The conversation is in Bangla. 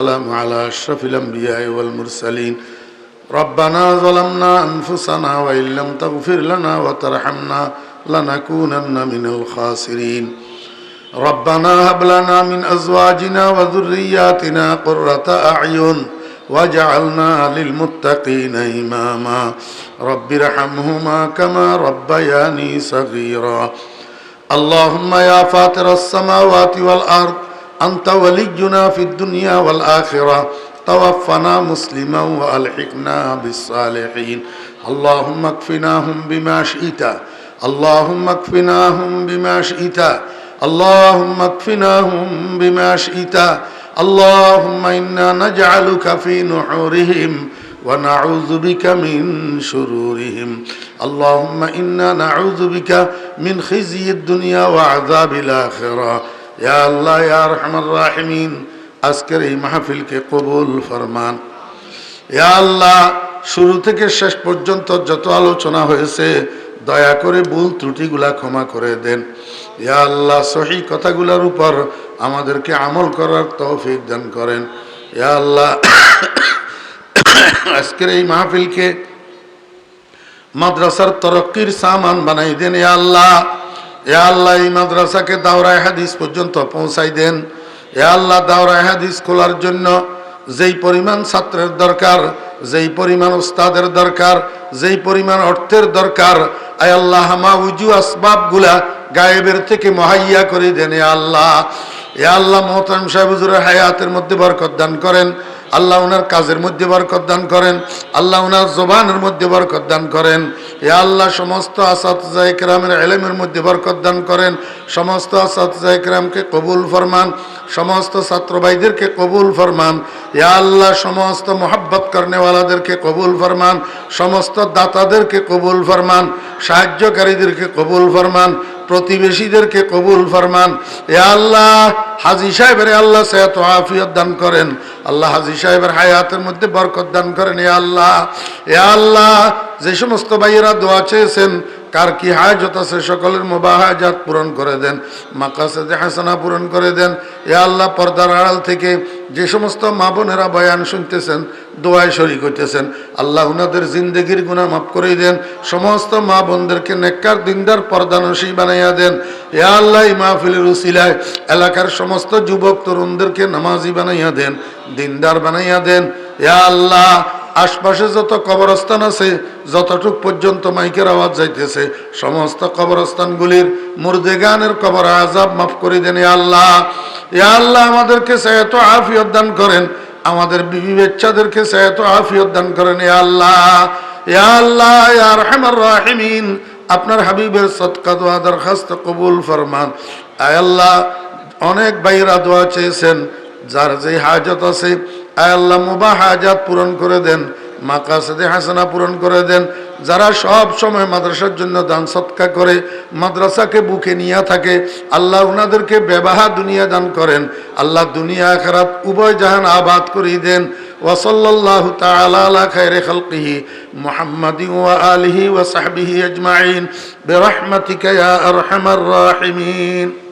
والسلام على أشرف الأنبياء والمرسلين ربنا ظلمنا أنفسنا وإن لم تغفر لنا وترحمنا لنكونن من الخاسرين ربنا هب لنا من أزواجنا وذرياتنا قرة أعين واجعلنا للمتقين إماما رب ارحمهما كما ربياني صغيرا اللهم يا فاطر السماوات والأرض أنت ولينا في الدنيا والآخرة توفنا مسلما وألحقنا بالصالحين اللهم اكفناهم بما شئت اللهم اكفناهم بما شئت اللهم اكفناهم بما شئت اللهم إنا نجعلك في نحورهم ونعوذ بك من شرورهم اللهم إنا نعوذ بك من خزي الدنيا وعذاب الآخرة ইয়া আল্লাহ, ইয়া রহমান, আজকের এই মাহফিলকে কবুল ফরমান। ইয়া আল্লাহ, শুরু থেকে শেষ পর্যন্ত যত আলোচনা হয়েছে, দয়া করে ভুল ত্রুটিগুলা ক্ষমা করে দেন। ইয়া আল্লাহ, সহি কথাগুলোর উপর আমাদেরকে আমল করার তৌফিক দান করেন। ইয়া আল্লাহ, আজকের এই মাহফিলকে মাদ্রাসার তরক্কির সামান বানাই দেন। ইয়া আল্লাহ ইয়া আল্লাহ এই মাদ্রাসাকে দাওরায় হাদিস পর্যন্ত পৌঁছাই দেন। এ আল্লাহ দাওরায় হাদিস খোলার জন্য যেই পরিমাণ ছাত্রের দরকার, যেই পরিমাণ উস্তাদের দরকার, যেই পরিমাণ অর্থের দরকার আয় আল্লাহ হামা উজু আসবাবগুলা গায়েবের থেকে মহাইয়া করে দেন এ আল্লাহ। এ আল্লাহ মোহতাম সাহেব হায়াতের মধ্যে বরকত দান করেন। আল্লাহ ওনার কাজের মধ্যে বরকত দান করেন, আল্লাহ ওনার জবানের মধ্যে বরকত দান করেন। এ আল্লাহ সমস্ত আসাদা ইকরামের এলেমের মধ্যে বরকত দান করেন, সমস্ত আসাদা ইকরামকে কবুল ফরমান, সমস্ত ছাত্র ভাইদেরকে কবুল ফরমান, এ আল্লাহ সমস্ত মোহাব্বত করনেওয়ালাদেরকে কবুল ফরমান, সমস্ত দাতাদেরকে কবুল ফরমান, সাহায্যকারীদেরকে কবুল ফরমান, প্রতিবেশীদেরকে কবুল ফরমান। এ আল্লাহ হাজি সাহেবের আল্লাহ সেহত আফিয়ত দান করেন আল্লাহ হাজি সাহেবের হায়াতের মধ্যে বরকত দান করেন এ আল্লাহ এ আল্লাহ, যে সমস্ত ভাইয়েরা দোয়া চেয়েছেন কার কি হাজত আছে সকলের মোবাহাজাত পূরণ করে দেন, মাকাসেদে হাসানা পূরণ করে দেন। এ আল্লাহ পর্দার আড়াল থেকে যে সমস্ত মা বোনেরা বয়ান শুনতেছেন, দোয়ায় শরিক হইতেছেন, আল্লাহ উনাদের জিন্দগির গুণা মাফ করে দেন, সমস্ত মা বোনদেরকে নেককার দিনদার পর্দানসী বানাইয়া দেন। এ আল্লাহ মাহফিলের উসিলায় এলাকার সমস্ত যুবক তরুণদেরকে নামাজি বানাইয়া দেন, দিনদার বানাইয়া দেন। এ আল্লাহ আশপাশে যত কবরস্থান আছে, যতটুক পর্যন্ত মাইকের আওয়াজ যাইতেছে, সমস্ত কবরস্থানগুলির মুর্দে গানের কবর আজাব মাফ করে দেন আল্লাহ। এ আল্লাহ আমাদেরকে সেহেত আফিয়ত দান করেন, আমাদের বিবি বাচ্চাদেরকে সেহেত আফিয়ত দান করেন এ আল্লাহ। এ আল্লাহ রহমান রাহিমিন, আপনার হাবিবের সৎকা দোয়া, দরখাস্ত কবুল ফরমান। আয় আল্লাহ, অনেক বাইরা দোয়া চেয়েছেন যার যে হাজত আছে আল্লাহ মুবা হাজাত পূরণ করে দেন, মাকাসাদে হাসানা পূরণ করে দেন। যারা সব সময় মাদ্রাসার জন্য দান সৎকা করে, মাদ্রাসাকে বুকে নিয়ে থাকে, আল্লাহ উনাদেরকে ব্যবাহা দুনিয়া দান করেন। আল্লাহ দুনিয়া খারাপ উভয় জাহান আবাদ করিয়ে দেন। ওসল্লাহ তালা খায়রে খালকিহি মোহাম্মদ আলিহি ওসাহবিহি আজমাইন। বেরহমতিকা আরহামার রাহিমিন।